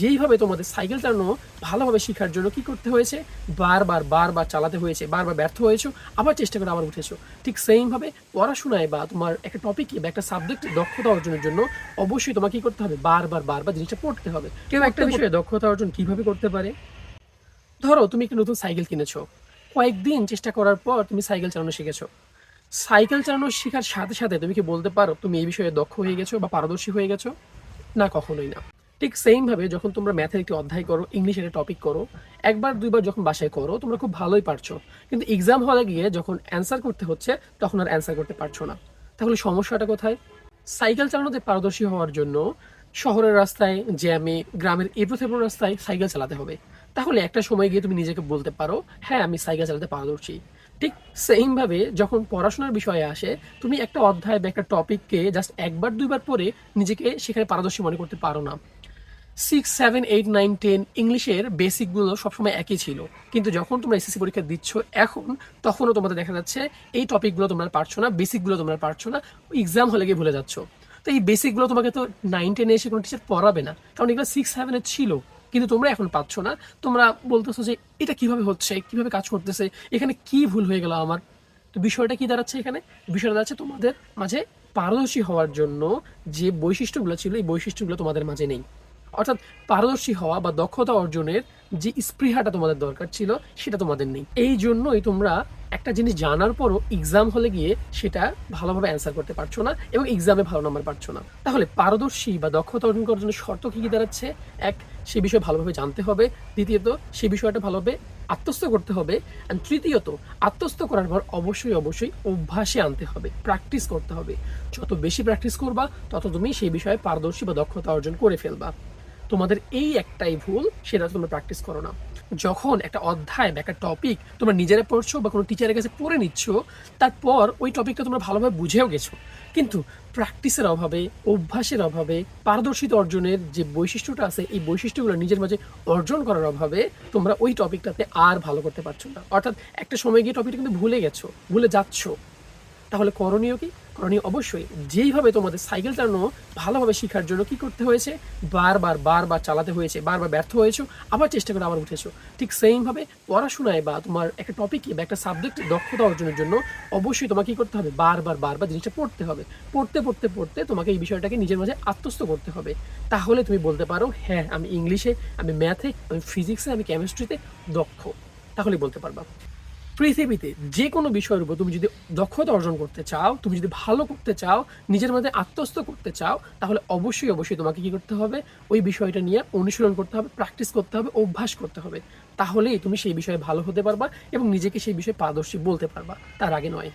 যেইভাবে তোমাদের সাইকেল চালানো ভালোভাবে শেখার জন্য কি করতে হয়েছে? বারবার বারবার চালাতে হয়েছে বারবার ব্যর্থ হয়েছো আবার চেষ্টা করে আবার উঠেছো। ঠিক সেইমভাবে পড়াশোনায় বা তোমার একটা টপিকে বা একটা সাবজেক্টে দক্ষতা অর্জনের জন্য অবশ্যই তোমাকে কি করতে হবে? বারবার বারবার জিনিসটা পড়তে হবে। কেউ একটা বিষয়ে দক্ষতা অর্জন কীভাবে করতে পারে? ধরো তুমি একটা নতুন সাইকেল কিনেছো। কয়েকদিন চেষ্টা করার পর তুমি সাইকেল চালানো শিখেছো। সাইকেল চালানো শেখার সাথে সাথে তুমি কি বলতে পারো তুমি এই বিষয়ে দক্ষ হয়ে গেছো বা পারদর্শী হয়ে গেছো? না কখনোই না। ঠিক সেম ভাবে যখন তোমরা ম্যাথের একটি অধ্যায় করো ইংলিশের একটা টপিক করো, একবার, দুইবার যখন বাসায় করো, তোমরা খুব ভালোই পারছ। কিন্তু এক্সাম হলে গিয়ে যখন অ্যান্সার করতে হচ্ছে, তখন আর অ্যান্সার করতে পারছ না। তাহলে সমস্যাটা কোথায়? সাইকেল চালানোতে পারদর্শী হওয়ার জন্য শহরের রাস্তায়, জ্যামে, গ্রামের এবড়ো থেবড়ো রাস্তায় সাইকেল চালাতে হবে। তাহলে একটা সময় গিয়ে তুমি নিজেকে বলতে পারো হ্যাঁ আমি সাইকেল চালাতে পারদর্শী। ঠিক সেম ভাবে যখন পড়াশোনার বিষয়ে আসে, তুমি একটা অধ্যায় বা একটা টপিককে জাস্ট একবার, দুইবার পরে নিজেকে সেখানে পারদর্শী মনে করতে পারো না। Six seven eight nine ten ইংলিশের বেসিকগুলো সবসময় একই ছিল। কিন্তু যখন তোমরা এসএসসি পরীক্ষা দিচ্ছ এখন, তখনও তোমাদের দেখা যাচ্ছে এই টপিকগুলো তোমরা পারছ না বেসিকগুলো তোমরা পারছ না এক্সাম হলে গিয়ে ভুলে যাচ্ছ। তো এই বেসিকগুলো তোমাকে তো নাইন টেনে এসে কোনো টিচার পড়াবে না। কারণ এগুলো সিক্স সেভেনে ছিল, কিন্তু তোমরা এখন পাচ্ছ না। তোমরা বলতেছো যে এটা কীভাবে হচ্ছে, কীভাবে কাজ করতেছে, এখানে কি ভুল হয়ে গেল আমার? তো বিষয়টা কি দাঁড়াচ্ছে এখানে? বিষয়টা দাঁড়াচ্ছে তোমাদের মাঝে পারদর্শী হওয়ার জন্য যে বৈশিষ্ট্যগুলো ছিল, এই বৈশিষ্ট্যগুলো তোমাদের মাঝে নেই। অর্থাৎ পারদর্শী হওয়া বা দক্ষতা অর্জনের যে স্পৃহাটা তোমাদের দরকার ছিল, সেটা তোমাদের নেই। এই জন্যই তোমরা একটা জিনিস জানার পরও এক্সাম হলে গিয়ে সেটা ভালোভাবে অ্যান্সার করতে পারছ না এবং এক্সামে ভালো নাম্বার পাচ্ছ না। তাহলে পারদর্শী বা দক্ষতা অর্জন করার জন্য শর্ত কি কি দাঁড়াচ্ছে? এক, সে বিষয়ে ভালোভাবে জানতে হবে। দ্বিতীয়ত, সে বিষয়টা ভালোভাবে আত্মস্থ করতে হবে। অ্যান্ড তৃতীয়ত, আত্মস্থ করার পর অবশ্যই অবশ্যই অভ্যাসে আনতে হবে। প্র্যাকটিস করতে হবে। যত বেশি প্র্যাকটিস করবা, তত তুমি সেই বিষয়ে পারদর্শী বা দক্ষতা অর্জন করে ফেলবা। তোমাদের এই একটাই ভুল, সেটা তোমরা প্র্যাকটিস করো না। যখন একটা অধ্যায় বা একটা টপিক তোমরা নিজেরা পড়ছো বা কোনো টিচারের কাছে পড়ে নিচ্ছ, তারপর ওই টপিকটা তোমরা ভালোভাবে বুঝেও গেছো। কিন্তু প্র্যাকটিসের অভাবে, অভ্যাসের অভাবে, পারদর্শিতা অর্জনের যে বৈশিষ্ট্যটা আছে, এই বৈশিষ্ট্যগুলো নিজের মাঝে অর্জন করার অভাবে তোমরা ওই টপিকটাতে আর ভালো করতে পারছ না। অর্থাৎ একটা সময় গিয়ে টপিকটা কিন্তু ভুলে গেছো, ভুলে যাচ্ছ। তাহলে করণীয় কি? করণীয় অবশ্যই যেইভাবে তোমাদের সাইকেল চালানো ভালোভাবে শেখার জন্য কি করতে হয়েছে? বারবার বারবার চালাতে হয়েছে, বারবার ব্যর্থ হয়েছো, আবার চেষ্টা করে আবার উঠেছো। ঠিক সেইমভাবে পড়াশোনায় বা তোমার একটা টপিকে বা একটা সাবজেক্টে দক্ষতা অর্জনের জন্য অবশ্যই তোমাকে কি করতে হবে? বারবার বারবার জিনিসটা পড়তে হবে। পড়তে পড়তে পড়তে তোমাকে এই বিষয়টাকে নিজের মাঝে আত্মস্থ করতে হবে। তাহলে তুমি বলতে পারো হ্যাঁ আমি ইংলিশে, আমি ম্যাথে আমি ফিজিক্সে আমি কেমিস্ট্রিতে দক্ষ। তাহলে বলতে পারবা। পৃথিবীতে যে কোনো বিষয়ের উপর তুমি যদি দক্ষতা অর্জন করতে চাও, তুমি যদি ভালো করতে চাও, নিজের মধ্যে আত্মস্থ করতে চাও, তাহলে অবশ্যই অবশ্যই তোমাকে কী করতে হবে? ওই বিষয়টা নিয়ে অনুশীলন করতে হবে প্র্যাকটিস করতে হবে, অভ্যাস করতে হবে। তাহলেই তুমি সেই বিষয়ে ভালো হতে পারবা এবং নিজেকে সেই বিষয়ে পারদর্শী বলতে পারবা। তার আগে নয়।